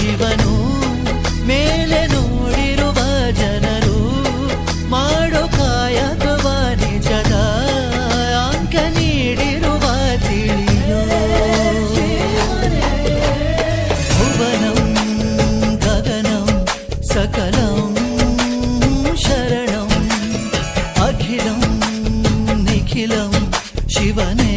ಶಿವನು ಮೇಲೆ ನೋಡಿರುವ ಜನರು ಮಾಡೋ ಕಾಯಕವ ನಿಜದ ಅಂಕ ನೀಡಿರುವ ತಿಳಿಯೋ ಭುವನಂ ಗಗನಂ ಸಕಲಂ ಶರಣಂ ಅಖಿಲಂ ನಿಖಿಲಂ ಶಿವನೇ